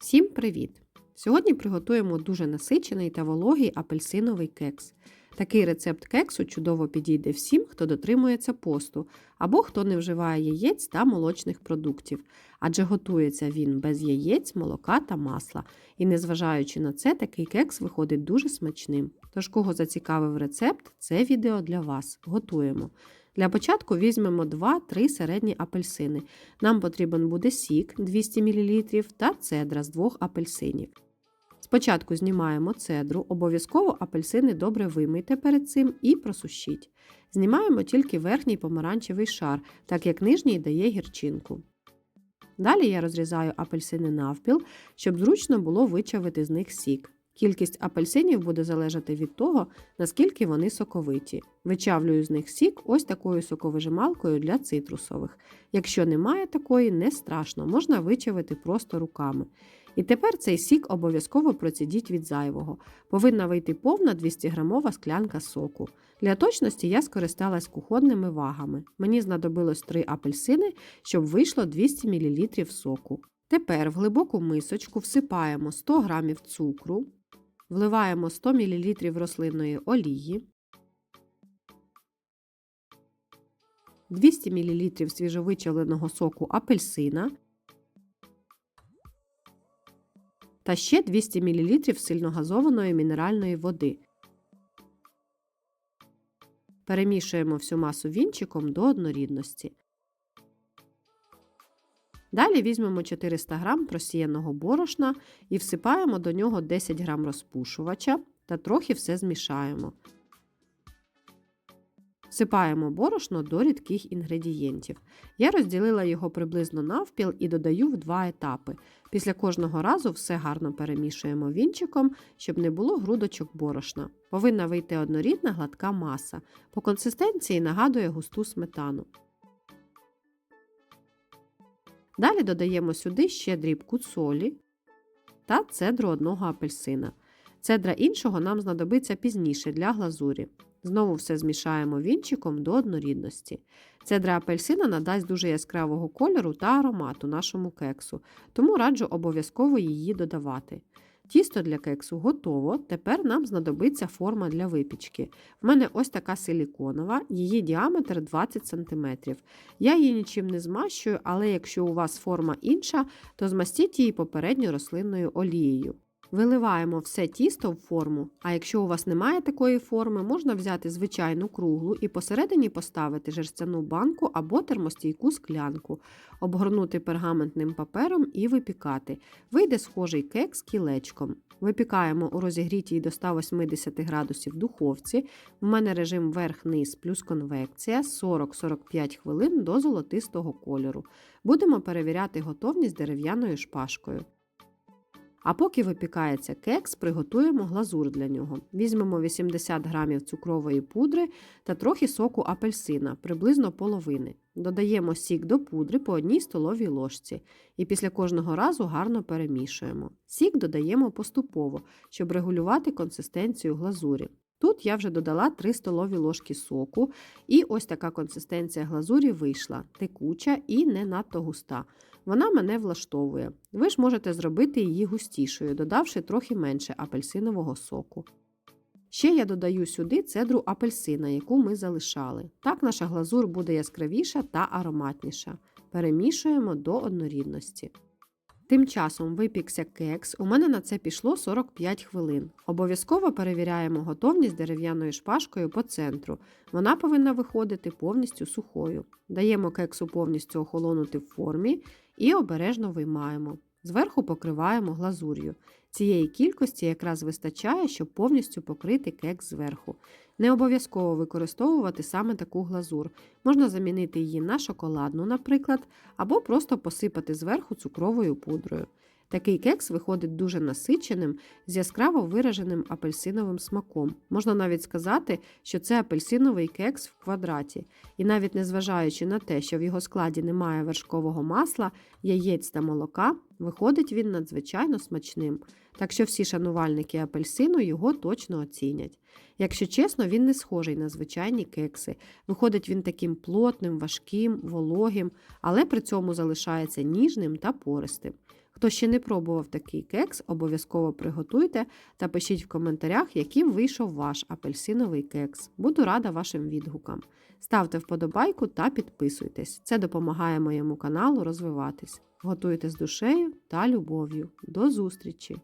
Всім привіт! Сьогодні приготуємо дуже насичений та вологий апельсиновий кекс. Такий рецепт кексу чудово підійде всім, хто дотримується посту або хто не вживає яєць та молочних продуктів, адже готується він без яєць, молока та масла. І незважаючи на це, такий кекс виходить дуже смачним. Тож, кого зацікавив рецепт, це відео для вас. Готуємо. Для початку візьмемо 2-3 середні апельсини. Нам потрібен буде сік 200 мл та цедра з двох апельсинів. Спочатку знімаємо цедру, обов'язково апельсини добре вимийте перед цим і просушіть. Знімаємо тільки верхній помаранчевий шар, так як нижній дає гірчинку. Далі я розрізаю апельсини навпіл, щоб зручно було вичавити з них сік. Кількість апельсинів буде залежати від того, наскільки вони соковиті. Вичавлюю з них сік ось такою соковижималкою для цитрусових. Якщо немає такої, не страшно, можна вичавити просто руками. І тепер цей сік обов'язково процідіть від зайвого. Повинна вийти повна 200-грамова склянка соку. Для точності я скористалась кухонними вагами. Мені знадобилось 3 апельсини, щоб вийшло 200 мл соку. Тепер в глибоку мисочку всипаємо 100 г цукру, вливаємо 100 мл рослинної олії, 200 мл свіжовичавленого соку апельсина та ще 200 мл сильногазованої мінеральної води. Перемішуємо всю масу вінчиком до однорідності. Далі візьмемо 400 г просіяного борошна і всипаємо до нього 10 г розпушувача та трохи все змішаємо. Всипаємо борошно до рідких інгредієнтів. Я розділила його приблизно навпіл і додаю в два етапи. Після кожного разу все гарно перемішуємо вінчиком, щоб не було грудочок борошна. Повинна вийти однорідна гладка маса. По консистенції нагадує густу сметану. Далі додаємо сюди ще дрібку солі та цедру одного апельсина. Цедра іншого нам знадобиться пізніше для глазурі. Знову все змішаємо вінчиком до однорідності. Цедра апельсина надасть дуже яскравого кольору та аромату нашому кексу, тому раджу обов'язково її додавати. Тісто для кексу готово, тепер нам знадобиться форма для випічки. В мене ось така силіконова, її діаметр 20 см. Я її нічим не змащую, але якщо у вас форма інша, то змастіть її попередньо рослинною олією. Виливаємо все тісто в форму, а якщо у вас немає такої форми, можна взяти звичайну круглу і посередині поставити жерстяну банку або термостійку склянку, обгорнути пергаментним папером і випікати. Вийде схожий кекс кілечком. Випікаємо у розігрітій до 180 градусів духовці. У мене режим верх-низ плюс конвекція 40-45 хвилин до золотистого кольору. Будемо перевіряти готовність дерев'яною шпажкою. А поки випікається кекс, приготуємо глазур для нього. Візьмемо 80 г цукрової пудри та трохи соку апельсина, приблизно половини. Додаємо сік до пудри по одній столовій ложці і після кожного разу гарно перемішуємо. Сік додаємо поступово, щоб регулювати консистенцію глазурі. Тут я вже додала 3 столові ложки соку, і ось така консистенція глазурі вийшла текуча і не надто густа. Вона мене влаштовує. Ви ж можете зробити її густішою, додавши трохи менше апельсинового соку. Ще я додаю сюди цедру апельсина, яку ми залишали. Так наша глазур буде яскравіша та ароматніша. Перемішуємо до однорідності. Тим часом випікся кекс, у мене на це пішло 45 хвилин. Обов'язково перевіряємо готовність дерев'яною шпажкою по центру. Вона повинна виходити повністю сухою. Даємо кексу повністю охолонути в формі і обережно виймаємо. Зверху покриваємо глазур'ю. Цієї кількості якраз вистачає, щоб повністю покрити кекс зверху. Не обов'язково використовувати саме таку глазур. Можна замінити її на шоколадну, наприклад, або просто посипати зверху цукровою пудрою. Такий кекс виходить дуже насиченим, з яскраво вираженим апельсиновим смаком. Можна навіть сказати, що це апельсиновий кекс в квадраті. І навіть незважаючи на те, що в його складі немає вершкового масла, яєць та молока, виходить він надзвичайно смачним. Так що всі шанувальники апельсину його точно оцінять. Якщо чесно, він не схожий на звичайні кекси. Виходить він таким плотним, важким, вологим, але при цьому залишається ніжним та пористим. Хто ще не пробував такий кекс, обов'язково приготуйте та пишіть в коментарях, яким вийшов ваш апельсиновий кекс. Буду рада вашим відгукам. Ставте вподобайку та підписуйтесь. Це допомагає моєму каналу розвиватись. Готуйте з душею та любов'ю. До зустрічі!